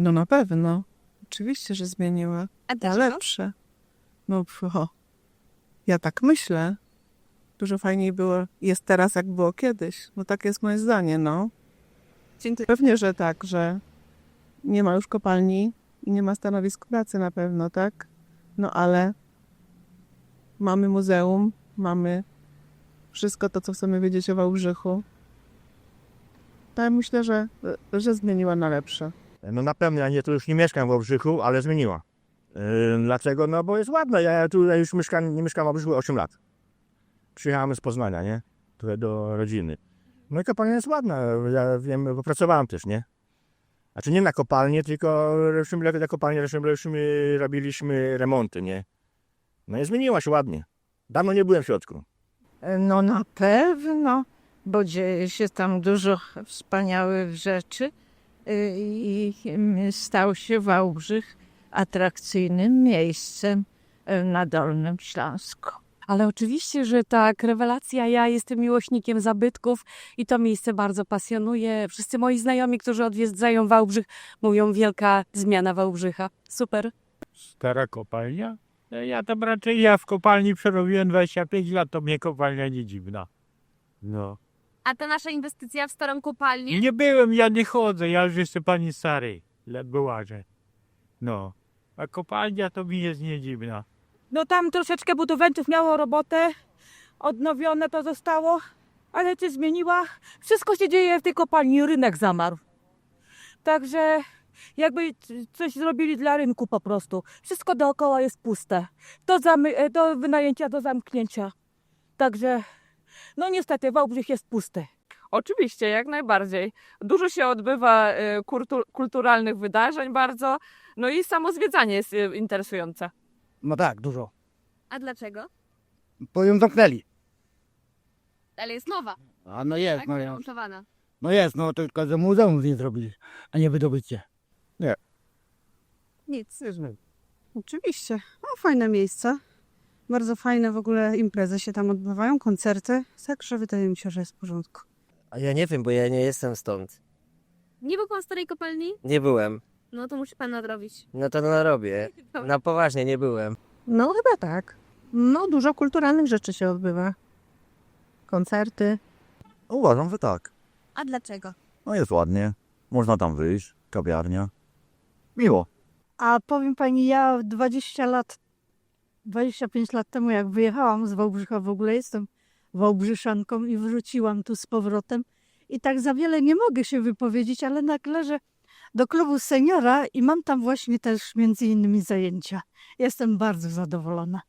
No na pewno. Oczywiście, że zmieniła. A Na dlaczego? lepsze. No, ho. Ja tak myślę. Dużo fajniej było, jest teraz, jak było kiedyś. No tak jest moje zdanie, no. Dziękuję. Pewnie, że tak, że nie ma już kopalni i nie ma stanowisk pracy na pewno, tak? No ale mamy muzeum, mamy wszystko to, co chcemy wiedzieć o Wałbrzychu. To ja myślę, że, że zmieniła na lepsze. No na pewno, ja nie, tu już nie mieszkam w Obrzychu, ale zmieniła. Yy, dlaczego? No bo jest ładna. Ja tutaj już mieszkam, nie mieszkam w Obrzychu 8 lat. Przyjechałem z Poznania, nie? Tutaj do rodziny. No i kopalnia jest ładna. Ja wiem, bo pracowałem też, nie? Znaczy nie na kopalnię, tylko na kopalnię robiliśmy, remonty, nie? No i zmieniła się ładnie. Dawno nie byłem w środku. No na pewno, bo dzieje się tam dużo wspaniałych rzeczy i stał się Wałbrzych atrakcyjnym miejscem y, na Dolnym Śląsku. Ale oczywiście, że tak, rewelacja. Ja jestem miłośnikiem zabytków i to miejsce bardzo pasjonuje. Wszyscy moi znajomi, którzy odwiedzają Wałbrzych, mówią wielka zmiana Wałbrzycha. Super. Stara kopalnia? E, Ja tam raczej, ja w kopalni przerobiłem 25 lat, to mnie kopalnia nie dziwna. No. A ta nasza inwestycja w starą kopalnię? Nie byłem, ja nie chodzę, ja już jestem pani stary, lat byłaże. No. A kopalnia to mi jest nie dziwna. No tam troszeczkę budowentów miało robotę, odnowione to zostało, ale się zmieniła. Wszystko się dzieje w tej kopalni, rynek zamarł. Także jakby c- coś zrobili dla rynku po prostu. Wszystko dookoła jest puste. Do, zamy- e, do wynajęcia, do zamknięcia. Także, no niestety, Wałbrzych jest pusty. Oczywiście, jak najbardziej. Dużo się odbywa kultu- kulturalnych wydarzeń bardzo, no i samo zwiedzanie jest e, interesujące. No tak, dużo. A dlaczego? Bo ją zamknęli. Ale jest nowa, A no jest, tak? no jest. No jest, no tylko że muzeum z niej zrobili, a nie wydobycie. Nic. Oczywiście. No, fajne miejsce. Bardzo fajne w ogóle imprezy się tam odbywają, koncerty. Także wydaje mi się, że jest w porządku. A ja nie wiem, bo ja nie jestem stąd. Nie był pan w starej kopalni? Nie byłem. No to musi pan nadrobić. No to narobię. Na poważnie nie byłem. No chyba tak. No dużo kulturalnych rzeczy się odbywa. Koncerty. Uważam, że tak. A dlaczego? No jest ładnie. Można tam wyjść. Kawiarnia. Miło. A powiem pani, ja 20 lat, 25 lat temu, jak wyjechałam z Wałbrzycha, w ogóle jestem Wałbrzyszanką i wróciłam tu z powrotem. I tak za wiele nie mogę się wypowiedzieć, ale należę do klubu seniora i mam tam właśnie też między innymi zajęcia. Jestem bardzo zadowolona.